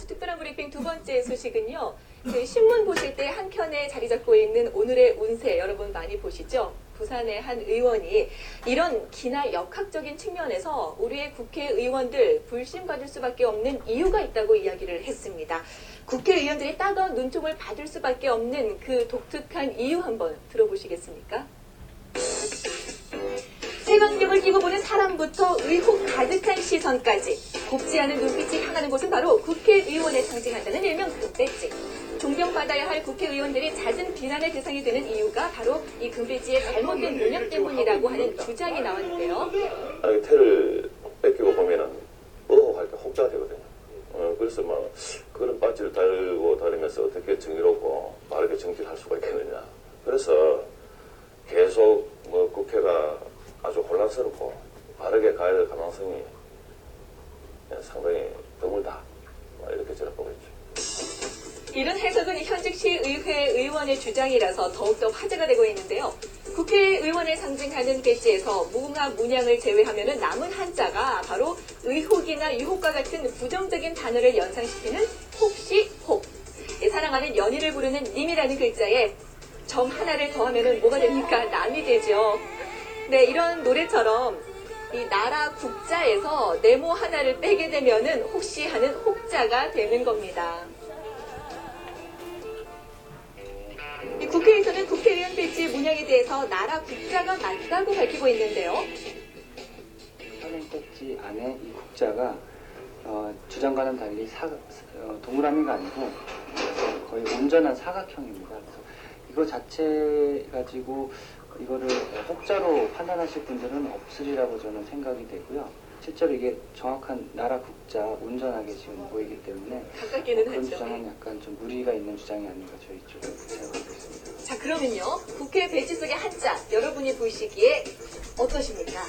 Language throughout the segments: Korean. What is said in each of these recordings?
아주 특별한 브리핑 두 번째 소식은요. 그 신문 보실 때 한 켠에 자리 잡고 있는 오늘의 운세 여러분 많이 보시죠? 부산의 한 의원이 이런 기나 역학적인 측면에서 우리의 국회의원들 불신받을 수밖에 없는 이유가 있다고 이야기를 했습니다. 국회의원들이 따가운 눈총을 받을 수밖에 없는 그 독특한 이유 한번 들어보시겠습니까? 색안경을 끼고 보는 사람부터 의혹 가득한 시선까지 곱지 않은 눈빛이 향하는 곳은 바로 국회의원에 상징한다는 일명 금배지. 존경받아야 할 국회의원들이 잦은 비난의 대상이 되는 이유가 바로 이 금배지의 잘못된 운영 때문이라고 하는 주장이 나왔는데요. 아니, 테를 뺏기고 보면은 의혹할 때 혹자가 되거든요. 어, 그래서 막 그런 바지를 달고 다니면서 어떻게 정의롭고 바르게 정치를 할 수가 있겠느냐. 그래서 계속 뭐 국회가 혼란스럽고 바르게 가야 될 가능성이 상당히 드물다. 뭐 이렇게 저는 보고 있죠. 이런 해석은 현직 시의회 의원의 주장이라서 더욱더 화제가 되고 있는데요. 국회의원을 상징하는 배지에서 무궁화 문양을 제외하면 남은 한자가 바로 의혹이나 유혹과 같은 부정적인 단어를 연상시키는 혹시 혹. 예, 사랑하는 연인을 부르는 님이라는 글자에 점 하나를 더하면 뭐가 됩니까? 남이 되죠. 네, 이런 노래처럼 이 나라 국자에서 네모 하나를 빼게 되면은 혹시 하는 혹자가 되는 겁니다. 이 국회에서는 국회의원 배지 문양에 대해서 나라 국자가 맞다고 밝히고 있는데요. 현행 배지 안에 이 국자가 어, 주장과는 달리 사, 어, 동그라미가 아니고 어, 거의 온전한 사각형입니다. 그래서 이거 자체 가지고 이거를 혹자로 판단하실 분들은 없으리라고 저는 생각이 되고요. 실제로 이게 정확한 나라 국자 온전하게 지금 보이기 때문에 가깝게는 그런 하죠. 주장은 약간 좀 무리가 있는 주장이 아닌가 저희 쪽은 생각하고 있습니다. 자, 그러면요. 국회 배지 속의 한자 여러분이 보시기에 어떠십니까?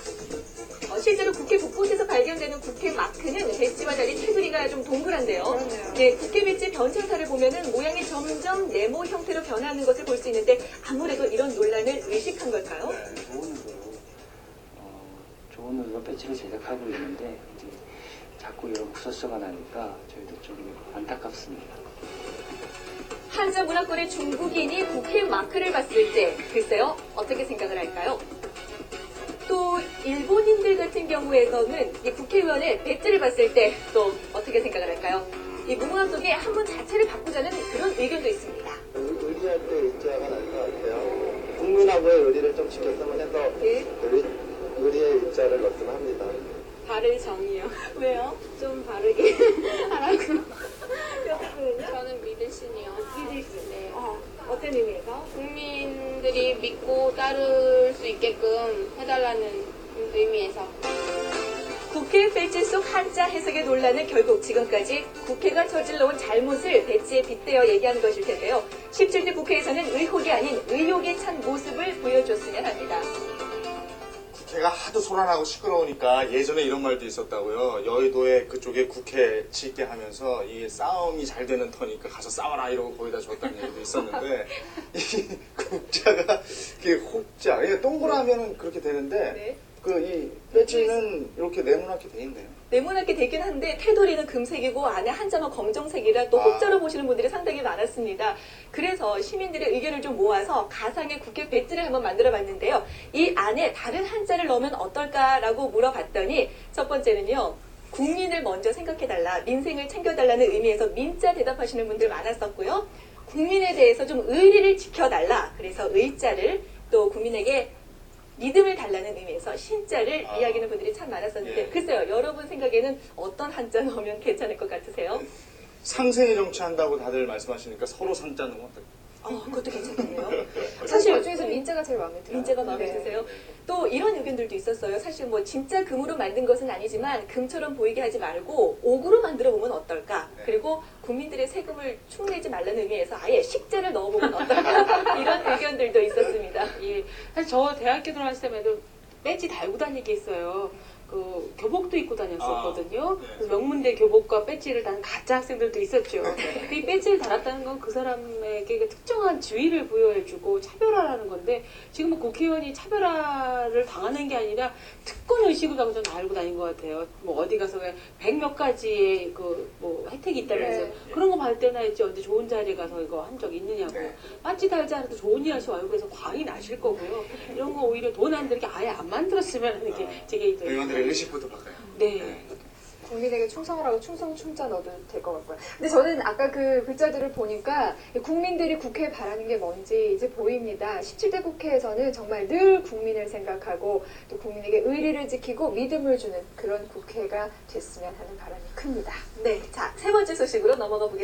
어, 실제로 국회 곳곳에서 발견되는 국회 마크는 배지와 달리 테두리가 좀 동그란데요. 네, 국회 배지 변천사를 보면은 모양이 점점 네모 형태로 변하는 것을 볼 수 있는데 아무래도 이런 논란을 의식한 걸까요? 좋은 의도로 어, 좋은 의도로 배지를 제작하고 있는데 이제 자꾸 이런 구설수가 나니까 저희도 좀 안타깝습니다. 한자 문화권의 중국인이 국회 마크를 봤을 때 글쎄요 어떻게 생각을 할까요? 또 일본인들 같은 경우에서는 이 국회의원의 배지를 봤을 때 또 어떻게 생각을 할까요? 이 무궁화 속에 한문 자체를 바꾸자는 그런 의견도 있습니다. 의리할 때 의자가 날것 같아요. 국민하고의 의리를 좀 지켰으면 해서 예? 의리, 의리의 의자를 넣었으면 합니다. 바를 정이요. 왜요? 좀 바르게 하라고. 저는 믿으시니요. 믿으시. 네. 어, 어떤 의미에서? 국민들이 믿고 따를 수 있게끔 해달라는 의미에서. 국회 배지 속 한자 해석의 논란은 결국 지금까지 국회가 저질러온 잘못을 배지에 빗대어 얘기하는 것일 텐데요. 17대 국회에서는 의혹이 아닌 의욕에 찬 모습을 보여줬으면 합니다. 국회가 하도 소란하고 시끄러우니까 예전에 이런 말도 있었다고요. 여의도에 그쪽에 국회 짓게 하면서 이게 싸움이 잘 되는 터니까 가서 싸워라 이러고 거기다 줬다는 얘기도 있었는데 이 국자가 이게 혹자 이게 동그라면은 그렇게 되는데 네. 그이 배지는 이렇게 네모나게 돼 있네요. 네모나게 되긴 한데 테두리는 금색이고 안에 한자만 검정색이라 또 아. 혹자로 보시는 분들이 상당히 많았습니다. 그래서 시민들의 의견을 좀 모아서 가상의 국회 배지를 한번 만들어 봤는데요. 이 안에 다른 한자를 넣으면 어떨까라고 물어봤더니 첫 번째는요. 국민을 먼저 생각해달라, 민생을 챙겨달라는 의미에서 민자 대답하시는 분들 많았었고요. 국민에 대해서 좀 의리를 지켜달라. 그래서 의자를 또 국민에게 믿음을 달라는 의미에서 신자를 아. 이야기하는 분들이 참 많았었는데 예. 글쎄요 여러분 생각에는 어떤 한자 넣으면 괜찮을 것 같으세요? 상생이 정치한다고 다들 말씀하시니까 서로 상자 넣으면 어떨까요? 어 그것도 괜찮네요. 사실 사실 그중에서 민자가 제일 마음에 들어요. 민자가 마음에 네. 드세요? 또 이런 의견들도 있었어요. 사실 뭐 진짜 금으로 만든 것은 아니지만 금처럼 보이게 하지 말고 옥으로 만들어 보면 어떨까? 네. 그리고 국민들의 세금을 축내지 말라는 의미에서 아예 식자를 넣어보면 어떨까? 이런 의견들도 있었습니다. 예. 사실 저 대학교 들어갔을 때에도 배지 달고 다니게 했어요. 그 교복도 입고 다녔었거든요. 아, 네. 명문대 교복과 배지를 단 가짜 학생들도 있었죠. 그이 배지를 달았다는 건 그 사람에게 그 특정한 지위를 부여해주고 차별화라는 건데 지금 은 국회의원이 차별화를 당하는 게 아니라 특권 의식을 가지고 좀 알고 다닌 것 같아요. 뭐 어디 가서 백몇 가지의 그 뭐 혜택이 있다면서요. 네. 그런 거 받을 때나 있지 언제 좋은 자리에 가서 이거 한 적 있느냐고. 네. 빠지 달지 않아도 좋은 일 하시고 얼굴에서 광이 나실 거고요. 이런 거 오히려 돈 안 들게 아예 안 만들었으면 하는 게제 개인적인 의원들의 의식부터 바꿔요. 네. 국민에게 충성을 하고 충성 충자 넣어도 될 것 같고요. 근데 저는 아까 그 글자들을 보니까 국민들이 국회에 바라는 게 뭔지 이제 보입니다. 17대 국회에서는 정말 늘 국민을 생각하고 또 국민에게 의리를 지키고 믿음을 주는 그런 국회가 됐으면 하는 바람이 큽니다. 네, 자, 세 번째 소식으로 넘어가 보겠습니다.